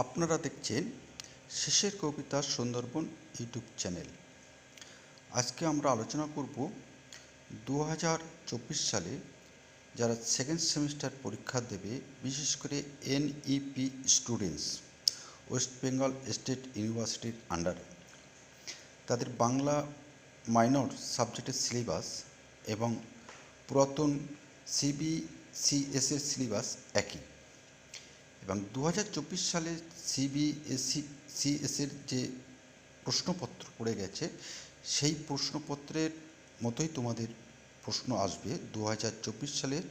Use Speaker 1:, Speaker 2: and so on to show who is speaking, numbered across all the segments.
Speaker 1: আপনারা দেখছেন শেষের কবিতা সুন্দরবন ইউটিউব চ্যানেল। আজকে আমরা আলোচনা করব দু হাজার চব্বিশ সালে যারা সেকেন্ড সেমিস্টার পরীক্ষা দেবে, বিশেষ করে NEP students West Bengal state ইউনিভার্সিটির আন্ডারে তাদের বাংলা মাইনর সাবজেক্টের সিলেবাস এবং পুরাতন সিবিসিএসের সিলেবাস একই। এবং দু হাজার চব্বিশ সালে সিবিএসসি সিএসের যে প্রশ্নপত্র পড়ে গেছে, সেই প্রশ্নপত্রের মতোই তোমাদের প্রশ্ন আসবে। দু হাজার চব্বিশ সালের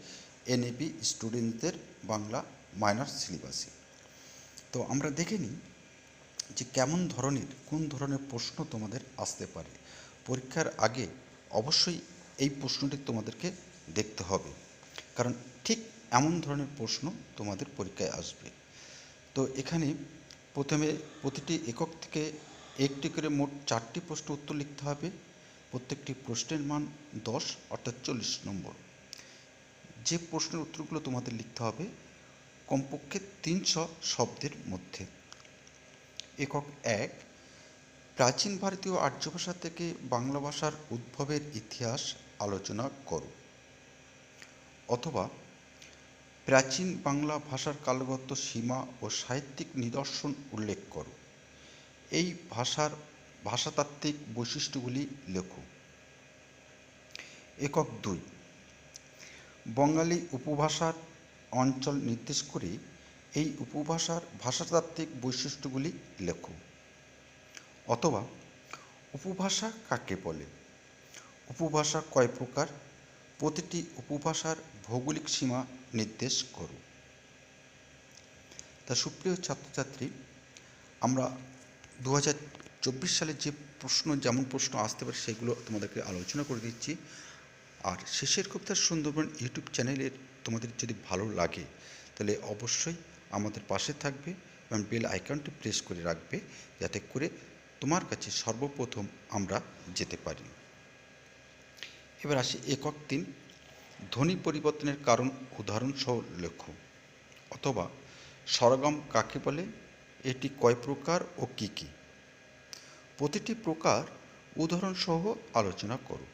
Speaker 1: এনএপি স্টুডেন্টদের বাংলা মাইনার সিলেবাসে তো আমরা দেখে নিই যে কেমন ধরনের, কোন ধরনের প্রশ্ন তোমাদের আসতে পারে। পরীক্ষার আগে অবশ্যই এই প্রশ্নটি তোমাদেরকে দেখতে হবে। কারণ ঠিক এমন ধরনের প্রশ্ন তোমাদের পরীক্ষায় আসবে। তো এখানে প্রথমে প্রতিটি একক থেকে একটি করে মোট চারটি প্রশ্ন উত্তর লিখতে হবে। প্রত্যেকটি প্রশ্নের মান দশ, অর্থাৎ চল্লিশ নম্বর। যে প্রশ্নের উত্তরগুলো তোমাদের লিখতে হবে, কমপক্ষে তিনশো শব্দের মধ্যে। একক এক, প্রাচীন ভারতীয় আর্য ভাষা থেকে বাংলা ভাষার উদ্ভবের ইতিহাস আলোচনা করো। অথবা প্রাচীন বাংলা ভাষার কালগত সীমা ও সাহিত্যিক নিদর্শন উল্লেখ করো। এই ভাষার ভাষাতাত্ত্বিক বৈশিষ্ট্যগুলি লেখো। একক দুই। বঙ্গালী উপভাষার অঞ্চল নির্দেশ করে এই উপভাষার ভাষাতাত্ত্বিক বৈশিষ্ট্যগুলি লেখো। অথবা, উপভাষা কাকে বলে? উপভাষা কয় প্রকার? প্রতিটি উপভাষার ভৌগোলিক সীমা নির্দেশ করো। তা সুপ্রিয় ছাত্রছাত্রী, আমরা দু চব্বিশ সালে যে প্রশ্ন, যেমন প্রশ্ন আসতে পারে সেগুলো তোমাদেরকে আলোচনা করে দিচ্ছি। আর শেষের কবিতার সুন্দরবন ইউটিউব চ্যানেলের তোমাদের যদি ভালো লাগে, তাহলে অবশ্যই আমাদের পাশে থাকবে এবং বেল আইকনটি প্রেস করে রাখবে, যাতে করে তোমার কাছে সর্বপ্রথম আমরা যেতে পারি। এবার আসি একক তিন। ধ্বনি পরিবর্তনের কারণ উদাহরণসহ লেখো। অথবা সরগম কাকে বলে? এটি কয় প্রকার ও কী কী? প্রতিটি প্রকার উদাহরণসহ আলোচনা করো।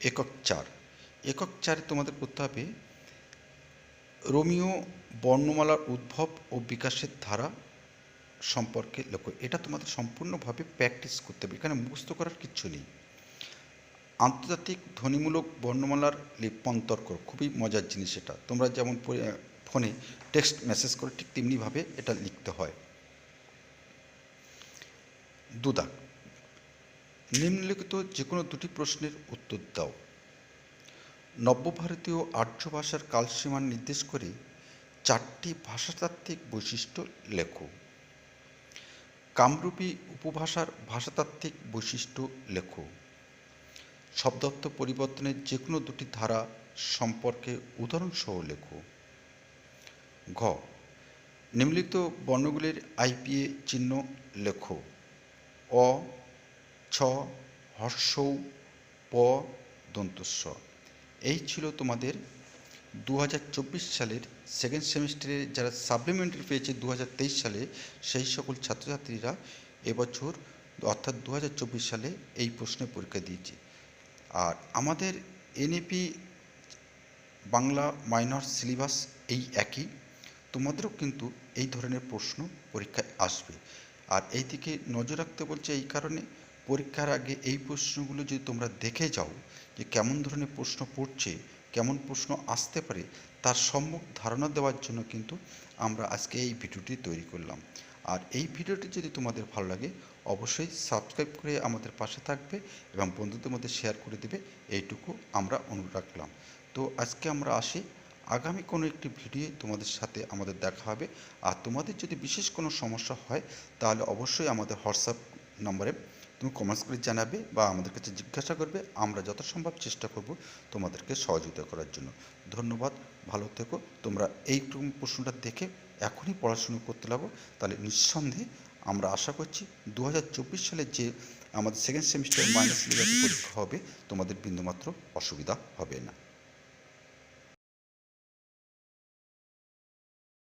Speaker 1: একক চার। একক চারে তোমাদের করতে হবে, রোমিও বর্ণমালার উদ্ভব ও বিকাশের ধারা সম্পর্কে লক্ষ্য এটা তোমাদের সম্পূর্ণভাবে প্র্যাকটিস করতে হবে। এখানে মুখস্থ করার কিচ্ছু নেই। আন্তর্জাতিক ধ্বনিমূলক বর্ণমালার লিপ্যান্তর করো, খুবই মজার জিনিস এটা। তোমরা যেমন ফোনে টেক্সট মেসেজ করে, ঠিক তেমনিভাবে এটা লিখতে হয়। দুদাক, নিম্নলিখিত যে কোনো দুটি প্রশ্নের উত্তর দাও। নব্যভারতীয় আর্য ভাষার কালসীমা নির্দেশ করে চারটি ভাষাতাত্ত্বিক বৈশিষ্ট্য লেখো। কামরূপী উপভাষার ভাষাতাত্ত্বিক বৈশিষ্ট্য লেখো। শব্দার্থ পরিবর্তনের যে কোনো দুটি ধারা সম্পর্কে উদাহরণসহ লেখো। ঘ, নিম্নলিখিত বর্ণগুলির আইপিএ চিহ্ন লেখো। অ, ছ, হর্ষৌ, প দন্তস্ব এই ছিল তোমাদের দু হাজার চব্বিশ সালের সেকেন্ড সেমিস্টারে যারা সাপ্লিমেন্টারি পেয়েছে দু হাজার তেইশ সালে, সেই সকল ছাত্রছাত্রীরা এবছর অর্থাৎ দু হাজার চব্বিশ সালে এই প্রশ্নে পরীক্ষা দিয়েছে। আর আমাদের এনএপি বাংলা মাইনর সিলেবাস এই একই। তোমাদেরও কিন্তু এই ধরনের প্রশ্ন পরীক্ষায় আসবে। আর এই দিকে নজর রাখতে বলছে এই কারণে পরীক্ষার আগে এই প্রশ্নগুলো যদি তোমরা দেখে যাও যে কেমন ধরনের প্রশ্ন পড়ছে, কেমন প্রশ্ন আসতে পারে, তার সম্যক ধারণা দেওয়ার জন্য কিন্তু আমরা আজকে এই ভিডিওটি তৈরি করলাম। আর এই ভিডিওটি যদি তোমাদের ভালো লাগে অবশ্যই সাবস্ক্রাইব করে আমাদের পাশে থাকবে এবং বন্ধুদের মধ্যে শেয়ার করে দেবে। এইটুকু আমরা অনুরোধ রাখলাম। তো আজকে আমরা আসি। আগামী কোনো একটি ভিডিও তোমাদের সাথে আমাদের দেখা হবে। আর তোমাদের যদি বিশেষ কোনো সমস্যা হয়, তাহলে অবশ্যই আমাদের হোয়াটসঅ্যাপ নম্বরে তুমি কমেন্টস করে জানাবে বা আমাদের কাছে জিজ্ঞাসা করবে। আমরা যত সম্ভব চেষ্টা করব তোমাদেরকে সহযোগিতা করার জন্য। ধন্যবাদ। ভালো থেকো। তোমরা এই প্রশ্নটা দেখে এখনই পড়াশুনো করতে লাগো। তাহলে নিঃসন্দেহে আমরা আশা করছি দু হাজার চব্বিশ সালে যে আমাদের সেকেন্ড সেমিস্টার মাইনাস পরীক্ষা হবে, তোমাদের বিন্দুমাত্র অসুবিধা হবে না।